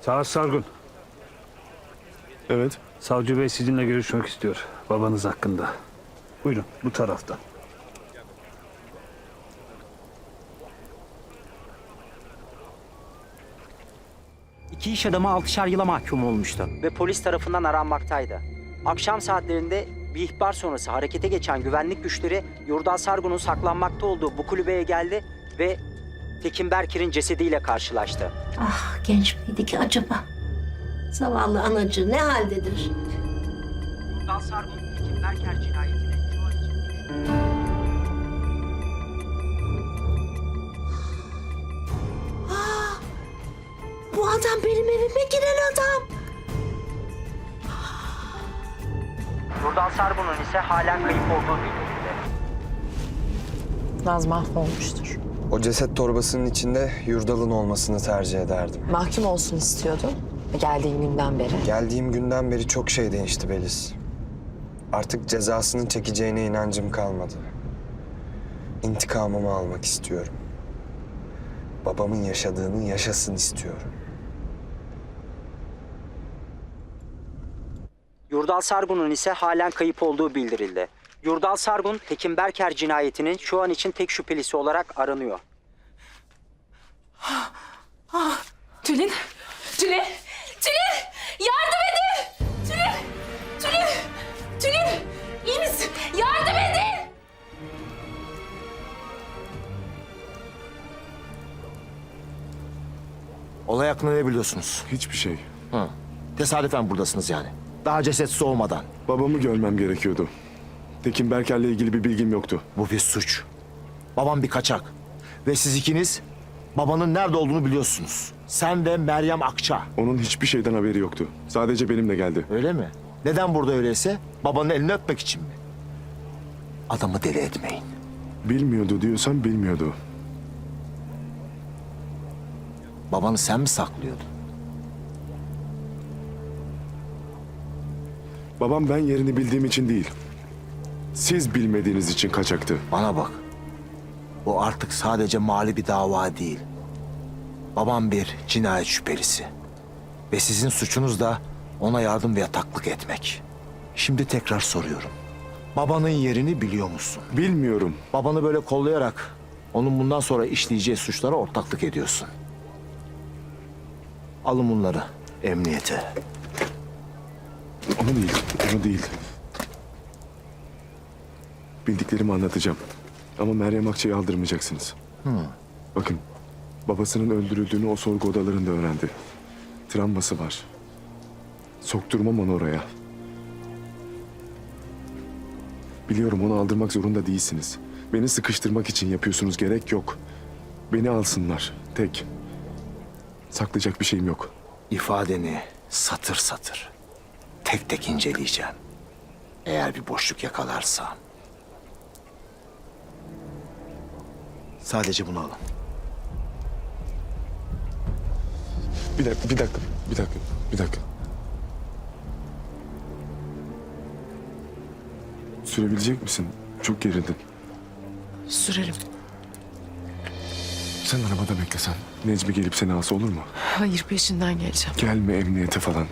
Sağ Sargun. Evet. Savcı Bey sizinle görüşmek istiyor. Babanız hakkında. Buyurun bu taraftan. İki iş adamı 6'şar yıla mahkum olmuştu ve polis tarafından aranmaktaydı. Akşam saatlerinde bir ihbar sonrası harekete geçen güvenlik güçleri Yurdal Sargun'un saklanmakta olduğu bu kulübeye geldi ve Tekin Berker'in cesediyle karşılaştı. Ah genç miydi ki acaba? Zavallı anacı ne haldedir? Yurdal Sargun, Tekin Berker cinayetini şu an için Bu adam benim evime giren adam. Yurdal Sargun'un ise halen kayıp olduğu bildirildi. Naz mahvolmuştur. O ceset torbasının içinde Yurdal'ın olmasını tercih ederdim. Mahkum olsun istiyordun. Geldiğin günden beri. Geldiğim günden beri çok şey değişti Beliz. Artık cezasını çekeceğine inancım kalmadı. İntikamımı almak istiyorum. Babamın yaşadığını yaşasın istiyorum. Yurdal Sargun'un ise halen kayıp olduğu bildirildi. Yurdal Sargun, Tekin Berker cinayetinin şu an için tek şüphelisi olarak aranıyor. Tülin! Tülin! Tülin! Yardım edin! Tülin! Tülin! Tülin! İyi misin? Yardım edin! Olay hakkında ne biliyorsunuz? Hiçbir şey. Hı. Tesadüfen buradasınız yani. Daha ceset soğumadan. Babamı görmem gerekiyordu. Tekin Berker'le ilgili bir bilgim yoktu. Bu bir suç. Babam bir kaçak. Ve siz ikiniz babanın nerede olduğunu biliyorsunuz. Sen ve Meryem Akça. Onun hiçbir şeyden haberi yoktu. Sadece benimle geldi. Öyle mi? Neden burada öyleyse? Babanın elini öpmek için mi? Adamı deli etmeyin. Bilmiyordu diyorsan bilmiyordu. Babanı sen mi saklıyordun? Babam ben yerini bildiğim için değil. Siz bilmediğiniz için kaçaktı. Bana bak. Bu artık sadece mali bir dava değil. Babam bir cinayet şüphelisi. Ve sizin suçunuz da ona yardım ve yataklık etmek. Şimdi tekrar soruyorum. Babanın yerini biliyor musun? Bilmiyorum. Babanı böyle kollayarak onun bundan sonra işleyeceği suçlara ortaklık ediyorsun. Alın bunları emniyete. Onu değil, onu değil. Bildiklerimi anlatacağım. Ama Meryem Akça'yı aldırmayacaksınız. Bakın, babasının öldürüldüğünü o sorgu odalarında öğrendi. Travması var. Sokturmam onu oraya. Biliyorum onu aldırmak zorunda değilsiniz. Beni sıkıştırmak için yapıyorsunuz gerek yok. Beni alsınlar, tek. Saklayacak bir şeyim yok. İfadeni satır satır tek tek inceleyeceğim. Eğer bir boşluk yakalarsam. Sadece bunu alın. Bir dakika, bir dakika, bir dakika, bir dakika. Sürebilecek misin? Çok gerildin. Sürerim. Sen arabada beklesen. Necmi gelip seni alsa olur mu? Hayır peşinden geleceğim. Gelme emniyete falan.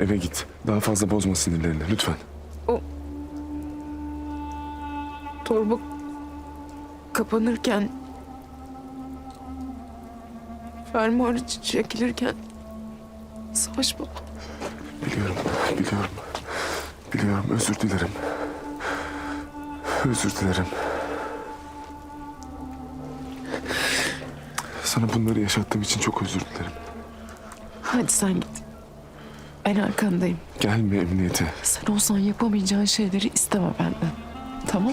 Eve git. Daha fazla bozma sinirlerini lütfen. Torba kapanırken fermuarı çekilirken Savaş baba Biliyorum, biliyorum. Biliyorum, özür dilerim. Özür dilerim. Sana bunları yaşattığım için çok özür dilerim. hadi sen git. Ben arkandayım. Gelme emniyete. Sen olsan yapamayacağın şeyleri isteme benden. Tamam?